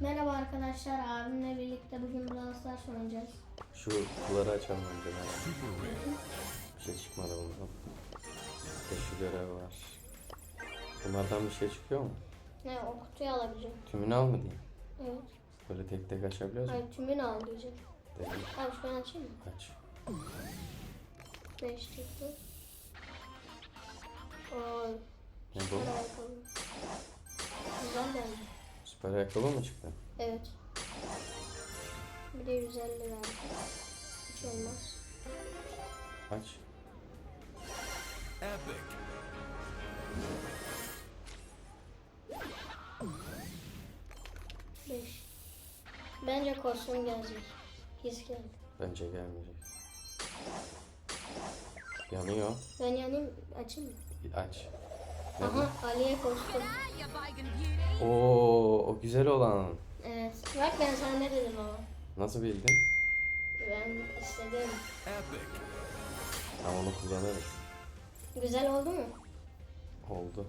Merhaba arkadaşlar, abimle birlikte bugün Brawl Stars oynayacağız. Şu kutuları açalım önce ben. Bir şey çıkmadı bundan. Bir şu görev var. Bunlardan bir şey çıkıyor mu? Ne, o kutuyu alabileceğim. Tümünü al mı diyeyim? Evet. Böyle tek tek açabiliyoruz mu? Hayır, tümünü al diyeceğim. Değil. Abi şu an açayım mı? Aç. 5 çıktı. Oy, Ne bu? Güzel bence. Süper ayakkabı mı çıktı? Evet. Bir de 150 verdi. Hiç olmaz. Aç. Epic. Beş. Bence kostüm gelecek. His geldi. Bence gelmeyecek. Yanıyor. Ben yanayım, açayım mı? Aç. Aha, Ali'ye kostüm. Oo, o güzel olan. Evet. Bak ben sana ne dedim ama. Nasıl bildin? Ben istedim. Tamam onu kullanırız. Güzel oldu mu? Oldu.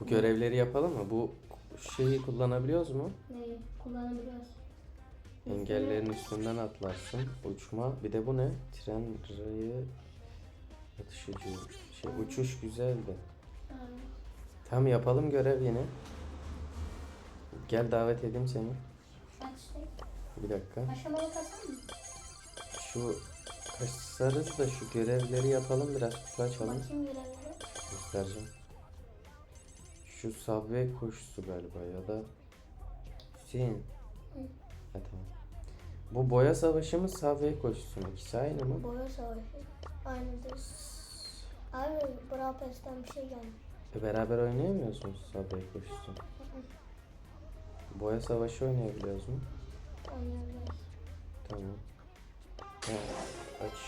Bu görevleri yapalım mı? Bu şeyi kullanabiliyoruz mu? Neyi? Kullanabiliyoruz. Engellerin üstünden atlarsın. Uçma. Bir de bu ne? Tren rayı atışıcı. Şey uçuş güzeldi. Tam yapalım görev yine. Gel davet edeyim seni. Kaçtık. Bir dakika. Aşamalı kasar mı? Şu kasarız da şu görevleri yapalım biraz kutu açalım. Bakayım görevleri. Göstereceğim. Şu Subway koşusu galiba ya da Hüseyin. Hı. Ha tamam. Bu boya savaşı mı Subway koşusu mu? İkisi aynı mı? Boya savaşı. Aynıdır. Abi Brawl Pass'ten bir şey geldi. E, beraber oynayamıyor musunuz Subway koşusu? Boya savaşı oynayabiliyoruz mu? Oynayabiliriz. Tamam. Ha, aç.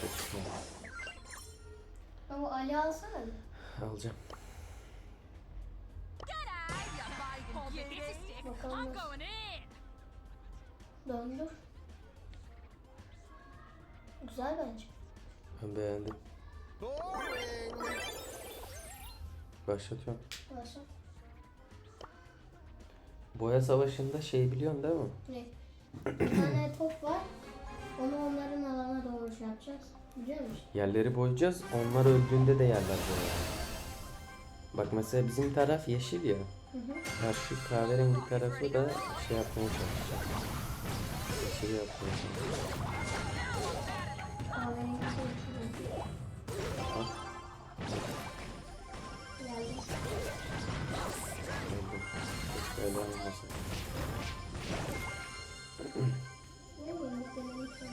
Seçme. Ama Ali alsana. Alacağım. Bakalım. Döndür. Güzel bence. Ben beğendim. Başlatıyorum. Nasıl? Boya savaşında şey biliyorsun değil mi? Ne? Bir tane top var. Onu onların alana doğru şey yapacağız. Biliyor musun? Yerleri boyayacağız. Onlar öldüğünde de yerler boyayacağız. Bak mesela bizim taraf yeşil ya. Hı hı. Karşı kahverengi tarafı da şey yapmaya çalışacağız. Yeşil yapmaya çalışacağız. Öyle olmasın. Ne bileyim, denemek istedim.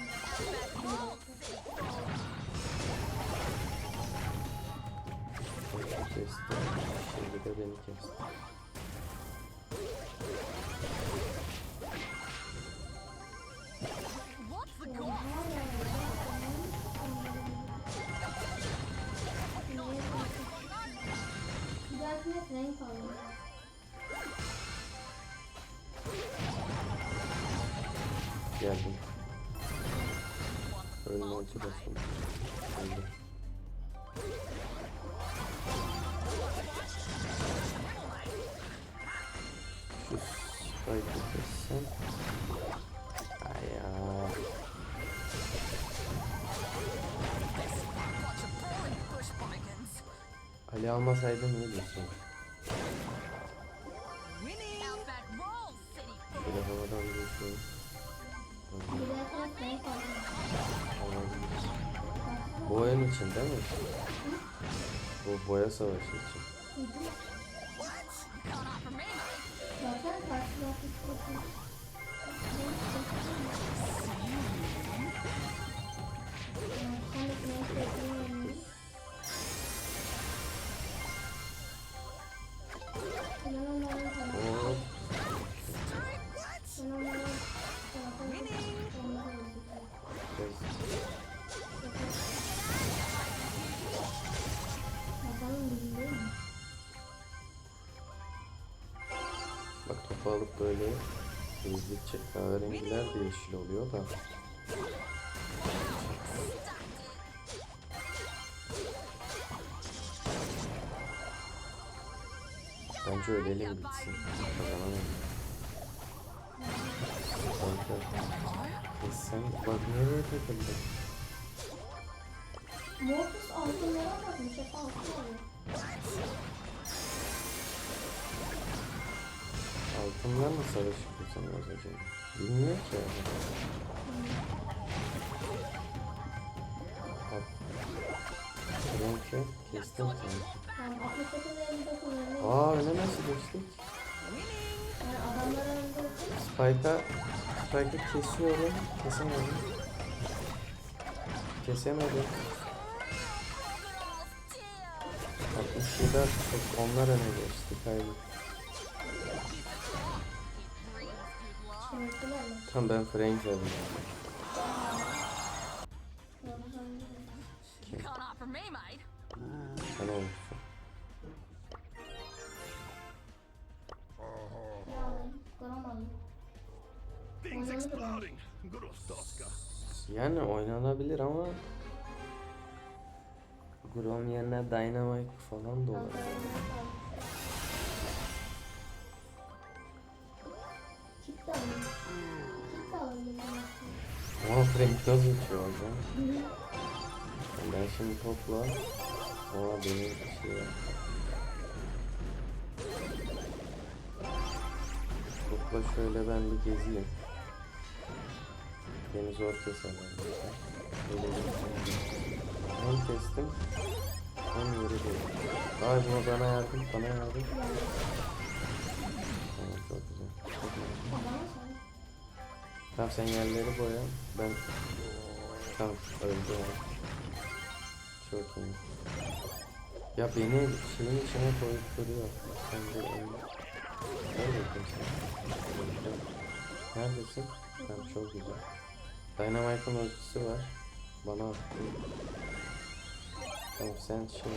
Beni kesti. Şimdi de beni kesti. Önüne ulti basın. Öldü. Şu spike'ı kessem. Ay ya. Ali almasaydın ne diyorsun? Out that roll, city. Şöyle havadan bir şey Bir dahakine renk alalım. alabiliriz. Bu oyun için değil mi? Bu Bak topu alıp böyle hızlıca kahverengiler de yeşil oluyor da. Bence ölelim bitsin. Kazanamayız. Sanki. Kessen bak nereye takıldı? Mortis altınlara bakmış. Hep altın alıyor. Altınlar mı savaşıp tutamaz acaba? Bilmiyor ki. Bak. Renki kestim seni. Yani 69 59 öyle. Aa nasıl geçtik? Yani. Spike'a Spike'ı kesiyorum. Kesemedim. Kesemedim. 67 attık. Onlar öne geçti. Kaybettik. Çevirdiler mi? Tam ben Frank oldum. Sen. Yani oynanabilir ama Grom yerine Dynamite falan da alayım. Ama Frank nasıl uçuyor orada? Ben şimdi topla. Ama benim şey Topla şöyle ben bir gezeyim. Beni zor keserler. Hem kestim hem yeri değil. Ay buna bana yardım, bana yardım. Tamam çok güzel. Çok güzel. Tamam sen yerleri boya. Ben tamam öldü ya. Çok iyi. Ya beni şeyin içine koyup duruyor. Sen de öyle. Neredesin? Neredesin? Tamam çok güzel. Dynamite'ın ölçüsü var. Bana attı. Tamam sen şey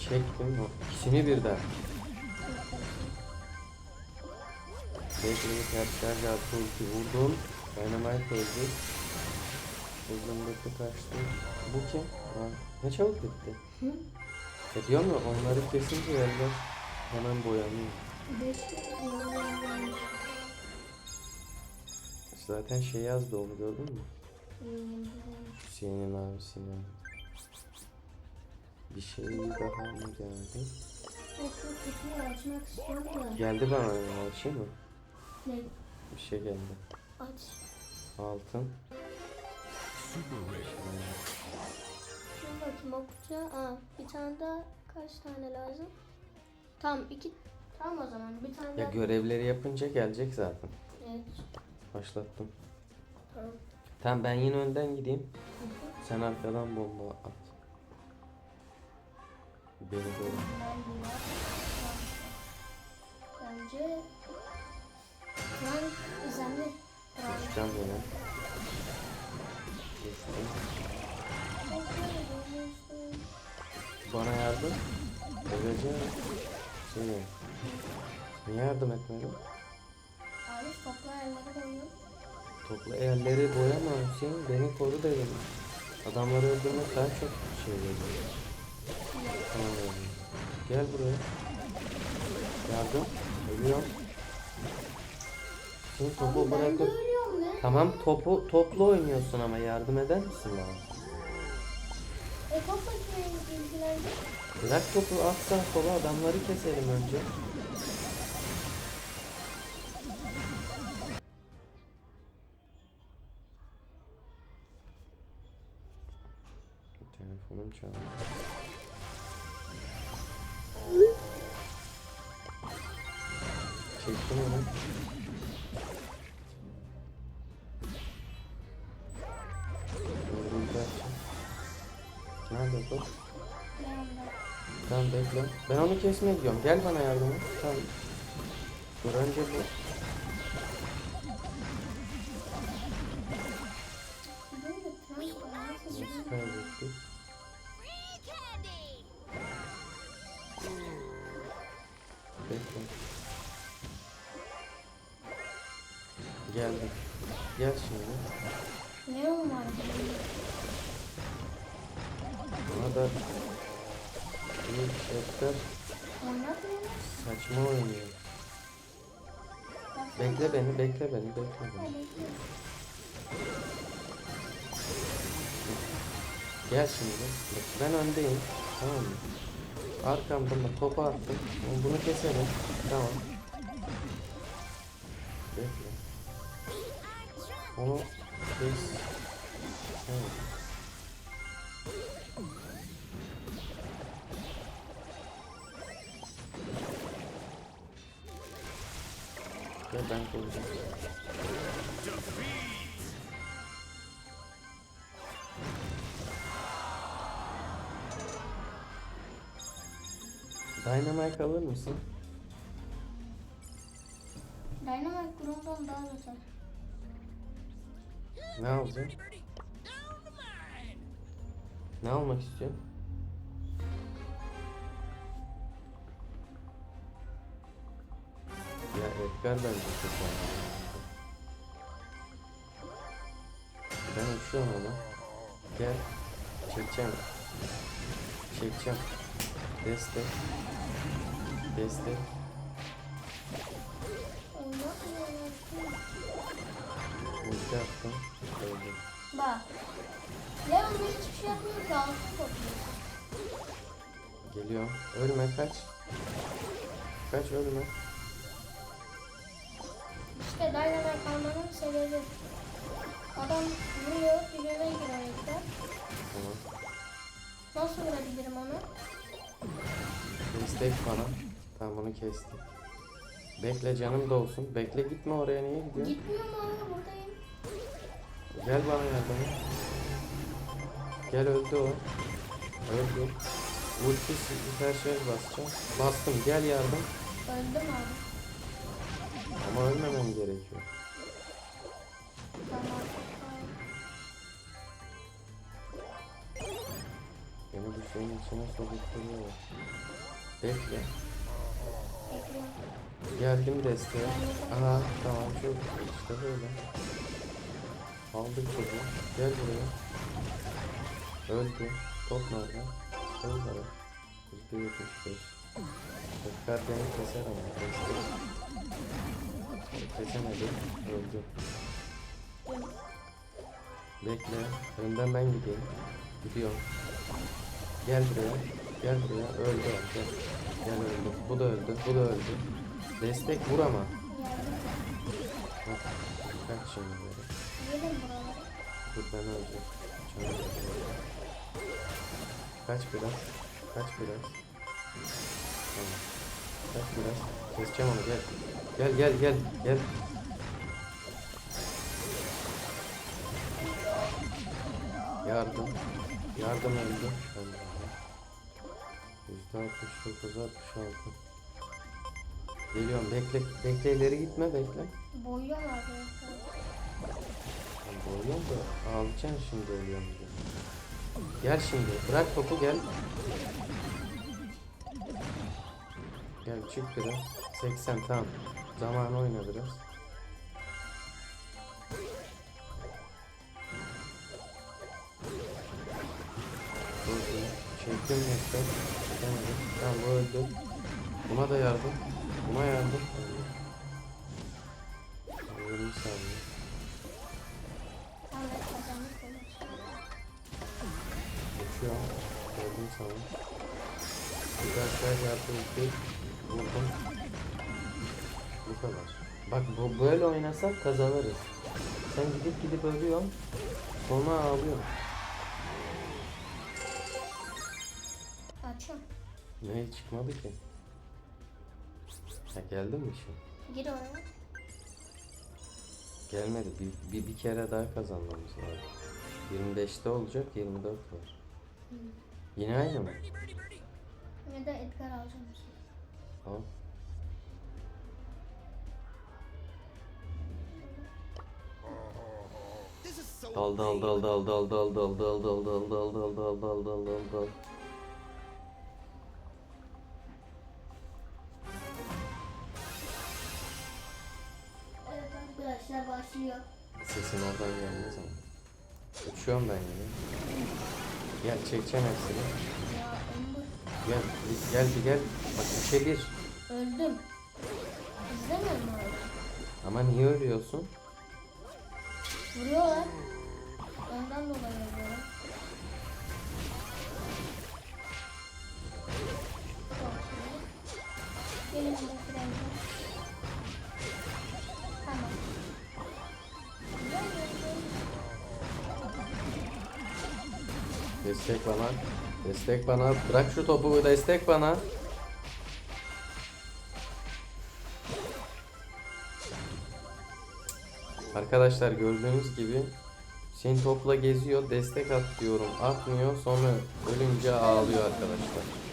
Çektim o. İkisini birden. Bekleyi ters şarj attı ulti vurdum. Dynamite öldü. Hızımdaki kaçtı. Bu kim? Aa, ne çabuk bitti. Hı? E diyor mu onları kesince yerler hemen boyanıyor. Beşli Zaten şey yazdı onu gördün mü? Hüseyin'in abisine. Bir şey daha mı geldi? O şu kutuyu açmak istiyorum da. Geldi bana ya şey mi? Ne? Bir şey geldi. Aç. Altın. Dur bakayım o kutuya. Aa, bir tane daha kaç tane lazım? Tamam iki. Tamam o zaman bir tane Ya daha. görevleri yapınca gelecek zaten. Evet. Başlattım. Tamam. Tamam ben yine önden gideyim. Sen arkadan bomba at. Beni bunu Bence ben izlemli. Düşeceğim yine. Düştüm. Bana yardım. Öleceğim. Şey. Niye yardım etmedin? Abi topla elleri. Topla elleri boyama Hüseyin beni koru dedim. Adamları öldürmek daha çok şey veriyor. Tamam oğlum. Gel buraya. Yardım. Ölüyorum. Şimdi topu bırakıp? Tamam topu toplu oynuyorsun ama yardım eder misin bana? E? Bırak topu at sağ sola adamları keselim önce. Telefonum çaldı. Çektim onu. Nerede top? Tamam bekle. Ben onu kesmeye gidiyorum. Gel bana yardım et. Tamam. Dur önce bu. Da bir şefler saçma oynuyor. Bekle beni, bekle beni, bekle beni. Gel şimdi. Bak, ben öndeyim. Tamam mı? Arkamda bak topu attım. Bunu keselim. Tamam. Bekle. Onu kes. Tamam. Gel ben koyacağım. Dynamite alır mısın? Dynamite Grom'dan daha güzel. Ne alacaksın? Ne almak istiyorsun? Edgar bence çok önemli. Ben uçuyorum ona. Gel. Çekeceğim. Çekeceğim. Destek. Ondan Ulti attım. Öldü. Bak. Leon bir hiçbir şey yapmıyor ki altın topluyor. Geliyorum. Ölme kaç. Kaç ölme. İşte Dynamite kalmanın sebebi. Adam vuruyor, birbirine giriyor ekler. Tamam. Nasıl vurabilirim onu? Destek bana. Tamam bunu kestim. Bekle canım da olsun. Bekle gitme oraya niye gidiyorsun? Gitmiyor mu abi buradayım. Gel bana yardıma. Gel öldü o. Öldü. Ulti her şeye basacağım. Bastım gel yardım. Öldüm abi. Ama ölmemem gerekiyor. Tamam. Beni bu şeyin içine sokup duruyor. Bekle. Geldim desteğe. Aha tamam çok işte böyle. Aldık çocuğu. Gel buraya. Öldü. Top nerede? Yüzde yetmiş beş. Tekrar beni keser ama. Destek. Kesemedi. Öldü. Bekle. Önden ben gideyim. Gidiyorum. Gel buraya. Gel buraya. Öldü. Gel. Gel öldü. Bu da öldü. Bu da öldü. Destek vur ama. Bak. Kaç şimdi böyle. Dur ben. Çabuk ol. Kaç biraz. Kaç biraz. Tamam. Kaç biraz. Keseceğim onu gel. Gel gel gel. Gel. Yardım. Yardım öldü. Yüzde altmış dokuz altmış altı. Geliyorum bekle. Bekle ileri gitme bekle. Boyuyorum abi. Boğuluyorum da ağlayacaksın şimdi ölüyorum. Gel şimdi bırak topu gel. Gel çık biraz. 80 tamam. Zaman oyna biraz. Vurdum. Çektim nokta. Çekemedim. Tamam bu öldü. Buna da yardım. Buna yardım. 20 saniye. Uçuyor. Gördüm sana. Güzel şey yaptım ki vurdum. Bu kadar. Bak bu böyle oynasak kazanırız. Sen gidip gidip ölüyorsun. Sonra ağlıyorsun. Açıyorum. Ne çıkmadı ki? Ha geldi mi işin? Gir oraya. Gelmedi. Bir, bir, bir kere daha kazanmamız lazım. 25'te olacak 24 var. Yine aynı mı? Ya da Edgar alacağım. So Dal dal dal dal dal dal dal dal dal dal dal dal dal dal dal dal dal arkadaşlar başlıyor. Sesin oradan gelmez ama. Uçuyorum ben yine. Gel çekeceğim hepsini. Gel gel gel. Bak üçe bir. Öldüm. İzlemiyor musun orada? Ama niye ölüyorsun? Vuruyorlar. Ondan dolayı şimdi. Gelin. Tamam. Destek bana. Destek bana. Bırak şu topu destek bana. Arkadaşlar gördüğünüz gibi Hüseyin topla geziyor. Destek at diyorum. Atmıyor. Sonra ölünce ağlıyor arkadaşlar.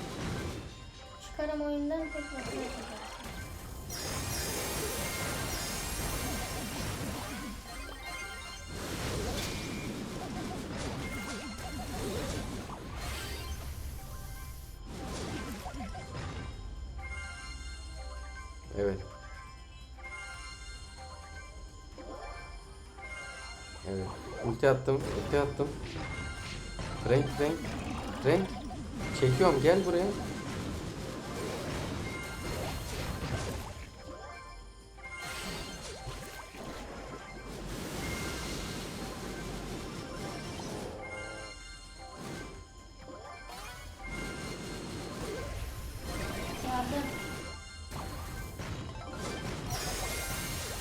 Ulti attım. Ulti attım. Frank Frank. Frank. Çekiyorum gel buraya.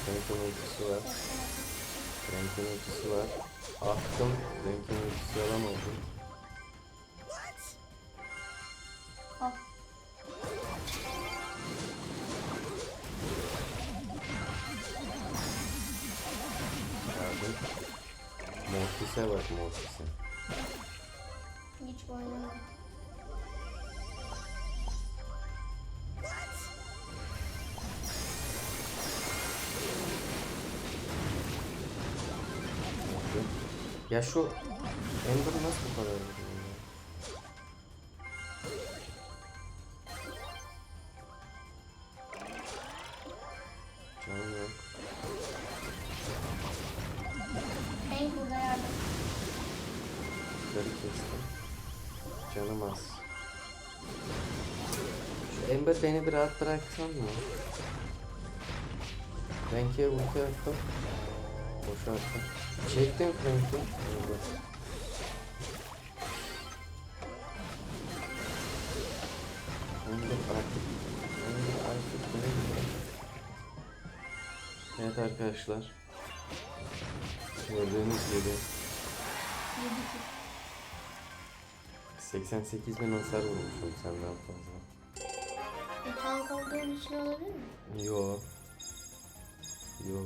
Frank'in ultisi var. Frank'in ultisi var. Attım. Ultisi alamadım. Ya şu Ember nasıl bu kadar ya? Canım yok. Hank burada yardım. Yukarı kestim. Canım az. Şu Ember beni bir rahat bıraksan mı? Frank'e ulti attım. Boşa attım. Çektim bırak. Evet arkadaşlar. Gördüğünüz gibi 88 bin hasar vurmuşum senden fazla. E, tank olduğun için olabilir mi? Yo. Yo.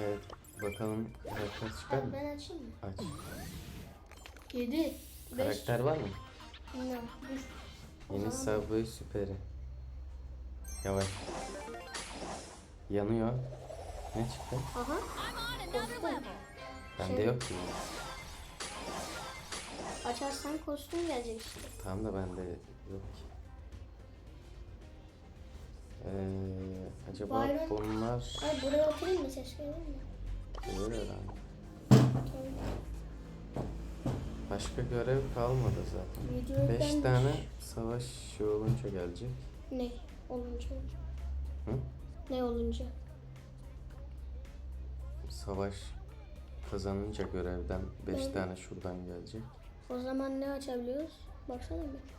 Evet. Bakalım karakter çıkar mı? ben açayım mı? Aç. 7, 5, Karakter var mı? bilmiyorum. Yeni Subway süperi. Yavaş. Yanıyor. Ne çıktı? Aha. Bende Şey- yok ki. Açarsan kostüm gelecek işte. Tamam da bende yok ki. Ee, acaba Byron- bunlar Ay buraya oturayım mı ses gelir mi? gelir herhalde. Başka görev kalmadı zaten. Video 5 yüklenmiş. tane savaş şey olunca gelecek. Ne olunca? Hı? Ne olunca? Savaş kazanınca görevden 5 Evet. tane şuradan gelecek. O zaman ne açabiliyoruz? Baksana bir.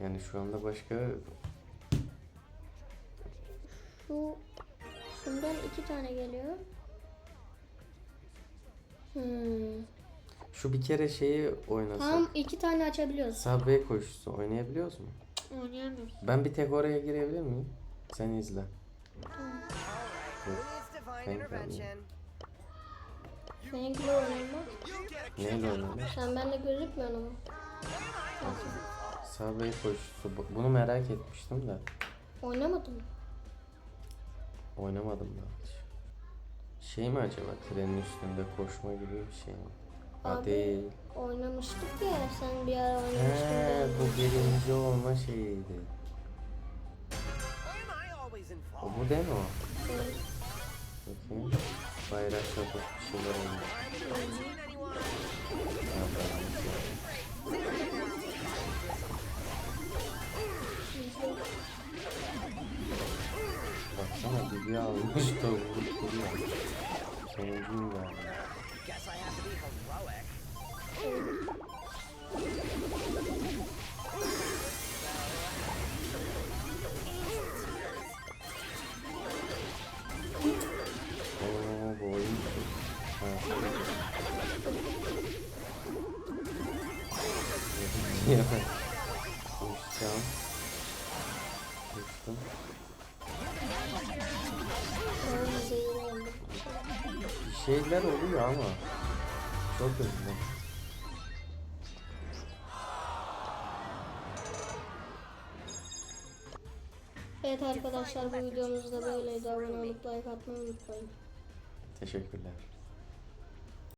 Yani şu anda başka Şu şundan iki tane geliyor. Hmm. şu bir kere şeyi oynasak. Tam iki tane açabiliyoruz. Subway koşusu oynayabiliyoruz mu? Oynayamıyoruz. Ben bir tek oraya girebilir miyim? Sen izle. Divine Thank intervention? Seninkiyle oynayalım. Neyle oynayalım? Sen bende gözükmüyorsun ama. Subway koşusu. Bu- Bunu merak etmiştim de. Oynamadın mı? Oynamadım da hiç. Şey mi acaba trenin üstünde koşma gibi bir şey mi? Ha Abi, değil. Oynamıştık ya sen bir ara He, oynamıştın. bu birinci olma şeyiydi. O bu değil mi o? Evet. Bakayım. Bayrak yapıp bir şeyler oldu. Seen Dibi almış da vurup duruyor. Sonuncuyum galiba. Guess I have to be heroic. Şeyler oluyor ama. Çok hızlı. Evet arkadaşlar bu videomuz da böyleydi. Abone olup like atmayı unutmayın. Teşekkürler.